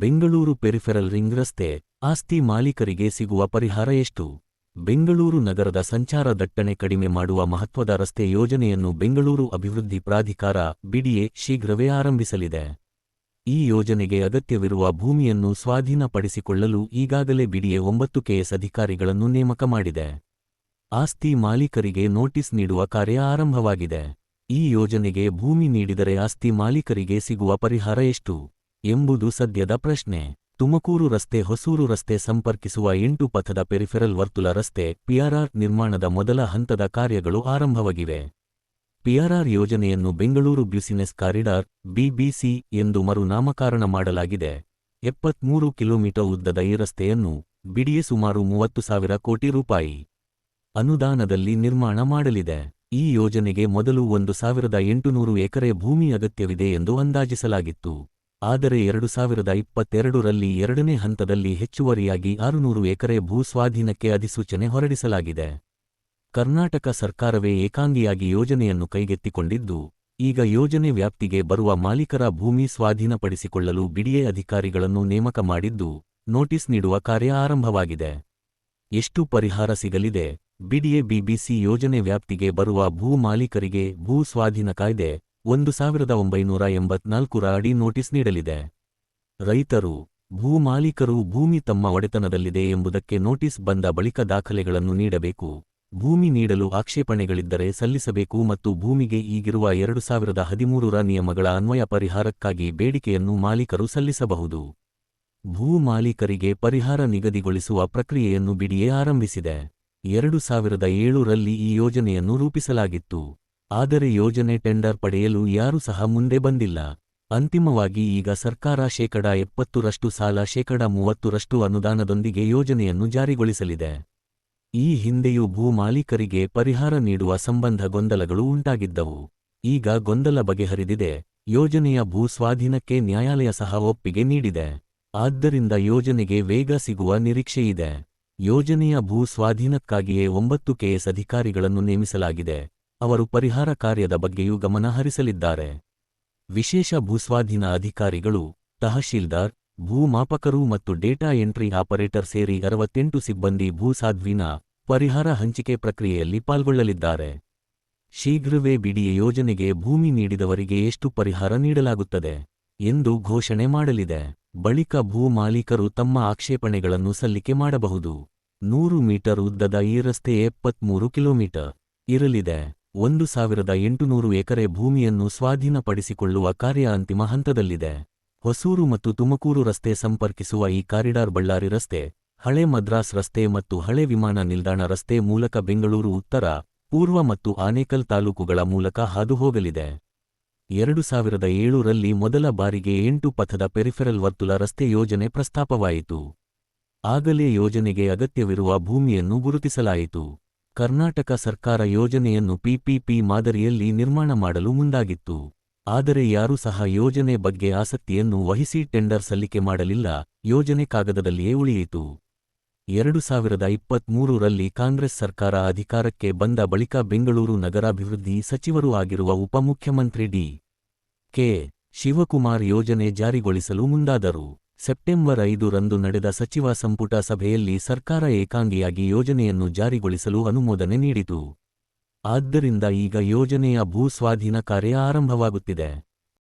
Bengaluru peripheral ring ರಸ್ತೆ ಆಸ್ತಿ ಮಾಲೀಕರಿಗೆ ಸಿಗುವ ಪರಿಹಾರ ಎಷ್ಟು? ಬೆಂಗಳೂರು ನಗರದ ಸಂಚಾರ ದಟ್ಟಣೆ ಕಡಿಮೆ ಮಾಡುವ ಮಹತ್ವದ ರಸ್ತೆ ಯೋಜನೆಯನ್ನು ಬೆಂಗಳೂರು ಅಭಿವೃದ್ಧಿ ಪ್ರಾಧಿಕಾರ ಬಿಡಿಎ ಶೀಘ್ರವೇ ಆರಂಭಿಸಲಿದೆ. ಈ ಯೋಜನೆಗೆ ಅಗತ್ಯವಿರುವ ಭೂಮಿಯನ್ನು ಸ್ವಾಧೀನಪಡಿಸಿಕೊಳ್ಳಲು ಈಗಾಗಲೇ ಬಿಡಿಎ ಒಂಬತ್ತು ಕೆಎಸ್ ಅಧಿಕಾರಿಗಳನ್ನು ನೇಮಕ ಮಾಡಿದೆ. ಆಸ್ತಿ ಮಾಲೀಕರಿಗೆ ನೋಟಿಸ್ ನೀಡುವ ಕಾರ್ಯ ಆರಂಭವಾಗಿದೆ. ಈ ಯೋಜನೆಗೆ ಭೂಮಿ ನೀಡಿದರೆ ಆಸ್ತಿ ಮಾಲೀಕರಿಗೆ ಸಿಗುವ ಪರಿಹಾರ ಎಷ್ಟು? ಎಂಬುದು ಸದ್ಯದ ಪ್ರಶ್ನೆ. ತುಮಕೂರು ರಸ್ತೆ ಹೊಸೂರು ರಸ್ತೆ ಸಂಪರ್ಕಿಸುವ ಎಂಟು ಪಥದ ಪೆರಿಫೆರಲ್ ವರ್ತುಲ ರಸ್ತೆ ಪಿಆರ್ಆರ್ ನಿರ್ಮಾಣದ ಮೊದಲ ಹಂತದ ಕಾರ್ಯಗಳು ಆರಂಭವಾಗಿವೆ. ಪಿಆರ್ಆರ್ ಯೋಜನೆಯನ್ನು ಬೆಂಗಳೂರು ಬ್ಯುಸಿನೆಸ್ ಕಾರಿಡಾರ್, ಬಿಬಿಸಿ ಎಂದು ಮರುನಾಮಕರಣ ಮಾಡಲಾಗಿದೆ. ಎಪ್ಪತ್ಮೂರು ಕಿಲೋಮೀಟರ್ ಉದ್ದದ ಈ ರಸ್ತೆಯನ್ನು ಬಿಡಿಎ ಸುಮಾರು ಮೂವತ್ತು ಸಾವಿರ ಕೋಟಿ ರೂಪಾಯಿ ಅನುದಾನದಲ್ಲಿ ನಿರ್ಮಾಣ ಮಾಡಲಿದೆ. ಈ ಯೋಜನೆಗೆ ಮೊದಲು ಒಂದು ಸಾವಿರದ ಎಂಟುನೂರು ಎಕರೆ ಭೂಮಿ ಅಗತ್ಯವಿದೆ ಎಂದು ಅಂದಾಜಿಸಲಾಗಿತ್ತು. ಆದರೆ ಎರಡು ಸಾವಿರದ ಇಪ್ಪತ್ತೆರಡರಲ್ಲಿ ಎರಡನೇ ಹಂತದಲ್ಲಿ ಹೆಚ್ಚುವರಿಯಾಗಿ ಆರುನೂರು ಎಕರೆ ಭೂ ಸ್ವಾಧೀನಕ್ಕೆ ಅಧಿಸೂಚನೆ ಹೊರಡಿಸಲಾಗಿದೆ. ಕರ್ನಾಟಕ ಸರ್ಕಾರವೇ ಏಕಾಂಗಿಯಾಗಿ ಯೋಜನೆಯನ್ನು ಕೈಗೆತ್ತಿಕೊಂಡಿದ್ದು, ಈಗ ಯೋಜನೆ ವ್ಯಾಪ್ತಿಗೆ ಬರುವ ಮಾಲೀಕರ ಭೂಮಿ ಸ್ವಾಧೀನಪಡಿಸಿಕೊಳ್ಳಲು ಬಿಡಿಎ ಅಧಿಕಾರಿಗಳನ್ನು ನೇಮಕ ಮಾಡಿದ್ದು, ನೋಟಿಸ್ ನೀಡುವ ಕಾರ್ಯ ಆರಂಭವಾಗಿದೆ. ಎಷ್ಟು ಪರಿಹಾರ ಸಿಗಲಿದೆ? ಬಿಡಿಎ ಬಿಬಿಸಿ ಯೋಜನೆ ವ್ಯಾಪ್ತಿಗೆ ಬರುವ ಭೂ ಮಾಲೀಕರಿಗೆ ಭೂ ಸ್ವಾಧೀನ ಕಾಯ್ದೆ ಒಂದು ಸಾವಿರದ ಒಂಬೈನೂರ ಎಂಬತ್ನಾಲ್ಕರ ಅಡಿ ನೋಟಿಸ್ ನೀಡಲಿದೆ. ರೈತರು, ಭೂ ಮಾಲೀಕರು ಭೂಮಿ ತಮ್ಮ ಒಡೆತನದಲ್ಲಿದೆ ಎಂಬುದಕ್ಕೆ ನೋಟಿಸ್ ಬಂದ ಬಳಿಕ ದಾಖಲೆಗಳನ್ನು ನೀಡಬೇಕು. ಭೂಮಿ ನೀಡಲು ಆಕ್ಷೇಪಣೆಗಳಿದ್ದರೆ ಸಲ್ಲಿಸಬೇಕು ಮತ್ತು ಭೂಮಿಗೆ ಈಗಿರುವ ಎರಡು ಸಾವಿರದ ಹದಿಮೂರರ ನಿಯಮಗಳ ಅನ್ವಯ ಪರಿಹಾರಕ್ಕಾಗಿ ಬೇಡಿಕೆಯನ್ನು ಮಾಲೀಕರು ಸಲ್ಲಿಸಬಹುದು. ಭೂ ಮಾಲೀಕರಿಗೆ ಪರಿಹಾರ ನಿಗದಿಗೊಳಿಸುವ ಪ್ರಕ್ರಿಯೆಯನ್ನು ಬಿಡಿಯೇ ಆರಂಭಿಸಿದೆ. ಎರಡು ಸಾವಿರದ ಏಳರಲ್ಲಿ ಈ ಯೋಜನೆಯನ್ನು ರೂಪಿಸಲಾಗಿತ್ತು. ಆದರೆ ಯೋಜನೆ ಟೆಂಡರ್ ಪಡೆಯಲು ಯಾರೂ ಸಹ ಮುಂದೆ ಬಂದಿಲ್ಲ. ಅಂತಿಮವಾಗಿ ಈಗ ಸರ್ಕಾರ ಶೇಕಡ ಎಪ್ಪತ್ತರಷ್ಟು ಸಾಲ, ಶೇಕಡ ಮೂವತ್ತರಷ್ಟು ಅನುದಾನದೊಂದಿಗೆ ಯೋಜನೆಯನ್ನು ಜಾರಿಗೊಳಿಸಲಿದೆ. ಈ ಹಿಂದೆಯೂ ಭೂ ಮಾಲೀಕರಿಗೆ ಪರಿಹಾರ ನೀಡುವ ಸಂಬಂಧ ಗೊಂದಲಗಳು ಉಂಟಾಗಿದ್ದವು. ಈಗ ಗೊಂದಲ ಬಗೆಹರಿದಿದೆ. ಯೋಜನೆಯ ಭೂ ಸ್ವಾಧೀನಕ್ಕೆ ನ್ಯಾಯಾಲಯ ಸಹ ಒಪ್ಪಿಗೆ ನೀಡಿದೆ. ಆದ್ದರಿಂದ ಯೋಜನೆಗೆ ವೇಗ ಸಿಗುವ ನಿರೀಕ್ಷೆಯಿದೆ ಯೋಜನೆಯ ಭೂ ಸ್ವಾಧೀನಕ್ಕಾಗಿಯೇ ಒಂಬತ್ತು ಕೆಎಸ್ ಅಧಿಕಾರಿಗಳನ್ನು ನೇಮಿಸಲಾಗಿದೆ. ಅವರು ಪರಿಹಾರ ಕಾರ್ಯದ ಬಗ್ಗೆಯೂ ಗಮನ ಹರಿಸಲಿದ್ದಾರೆ. ವಿಶೇಷ ಭೂಸ್ವಾಧೀನ ಅಧಿಕಾರಿಗಳು, ತಹಶೀಲ್ದಾರ್, ಭೂಮಾಪಕರು ಮತ್ತು ಡೇಟಾ ಎಂಟ್ರಿ ಆಪರೇಟರ್ ಸೇರಿ ಅರವತ್ತೆಂಟು ಸಿಬ್ಬಂದಿ ಭೂಸಾಧ್ವೀನ ಪರಿಹಾರ ಹಂಚಿಕೆ ಪ್ರಕ್ರಿಯೆಯಲ್ಲಿ ಪಾಲ್ಗೊಳ್ಳಲಿದ್ದಾರೆ. ಶೀಘ್ರವೇ ಬಿಡಿಎ ಯೋಜನೆಗೆ ಭೂಮಿ ನೀಡಿದವರಿಗೆ ಎಷ್ಟು ಪರಿಹಾರ ನೀಡಲಾಗುತ್ತದೆ ಎಂದು ಘೋಷಣೆ ಮಾಡಲಿದೆ. ಬಳಿಕ ಭೂ ಮಾಲೀಕರು ತಮ್ಮ ಆಕ್ಷೇಪಣೆಗಳನ್ನು ಸಲ್ಲಿಕೆ ಮಾಡಬಹುದು. ನೂರು ಮೀಟರ್ ಉದ್ದದ ಈ ರಸ್ತೆ ಎಪ್ಪತ್ಮೂರು ಕಿಲೋಮೀಟರ್ ಇರಲಿದೆ. ಒಂದು ಸಾವಿರದ ಎಂಟುನೂರು ಎಕರೆ ಭೂಮಿಯನ್ನು ಸ್ವಾಧೀನಪಡಿಸಿಕೊಳ್ಳುವ ಕಾರ್ಯ ಅಂತಿಮ ಹಂತದಲ್ಲಿದೆ. ಹೊಸೂರು ಮತ್ತು ತುಮಕೂರು ರಸ್ತೆ ಸಂಪರ್ಕಿಸುವ ಈ ಕಾರಿಡಾರ್ ಬಳ್ಳಾರಿ ರಸ್ತೆ, ಹಳೆ ಮದ್ರಾಸ್ ರಸ್ತೆ ಮತ್ತು ಹಳೆ ವಿಮಾನ ನಿಲ್ದಾಣ ರಸ್ತೆ ಮೂಲಕ ಬೆಂಗಳೂರು ಉತ್ತರ, ಪೂರ್ವ ಮತ್ತು ಆನೇಕಲ್ ತಾಲೂಕುಗಳ ಮೂಲಕ ಹಾದುಹೋಗಲಿದೆ. ಎರಡು ಸಾವಿರದ ಏಳರಲ್ಲಿ ಮೊದಲ ಬಾರಿಗೆ ಎಂಟು ಪಥದ ಪೆರಿಫೆರಲ್ ವರ್ತುಲ ರಸ್ತೆ ಯೋಜನೆ ಪ್ರಸ್ತಾಪವಾಯಿತು. ಆಗಲೇ ಯೋಜನೆಗೆ ಅಗತ್ಯವಿರುವ ಭೂಮಿಯನ್ನು ಗುರುತಿಸಲಾಯಿತು. ಕರ್ನಾಟಕ ಸರ್ಕಾರ ಯೋಜನೆಯನ್ನು ಪಿಪಿಪಿ ಮಾದರಿಯಲ್ಲಿ ನಿರ್ಮಾಣ ಮಾಡಲು ಮುಂದಾಗಿತ್ತು. ಆದರೆ ಯಾರೂ ಸಹ ಯೋಜನೆ ಬಗ್ಗೆ ಆಸಕ್ತಿಯನ್ನು ವಹಿಸಿ ಟೆಂಡರ್ ಸಲ್ಲಿಕೆ ಮಾಡಲಿಲ್ಲ, ಯೋಜನೆ ಕಾಗದದಲ್ಲಿಯೇ ಉಳಿಯಿತು. ಎರಡು ಸಾವಿರದ ಇಪ್ಪತ್ಮೂರರಲ್ಲಿ ಕಾಂಗ್ರೆಸ್ ಸರ್ಕಾರ ಅಧಿಕಾರಕ್ಕೆ ಬಂದ ಬಳಿಕ ಬೆಂಗಳೂರು ನಗರಾಭಿವೃದ್ಧಿ ಸಚಿವರೂ ಆಗಿರುವ ಉಪಮುಖ್ಯಮಂತ್ರಿ ಡಿ ಕೆ ಶಿವಕುಮಾರ್ ಯೋಜನೆ ಜಾರಿಗೊಳಿಸಲು ಮುಂದಾದರು. ಸೆಪ್ಟೆಂಬರ್ ಐದು ರಂದು ನಡೆದ ಸಚಿವ ಸಂಪುಟ ಸಭೆಯಲ್ಲಿ ಸರ್ಕಾರ ಏಕಾಂಗಿಯಾಗಿ ಯೋಜನೆಯನ್ನು ಜಾರಿಗೊಳಿಸಲು ಅನುಮೋದನೆ ನೀಡಿತು. ಆದ್ದರಿಂದ ಈಗ ಯೋಜನೆಯ ಭೂಸ್ವಾಧೀನ ಕಾರ್ಯ ಆರಂಭವಾಗುತ್ತಿದೆ.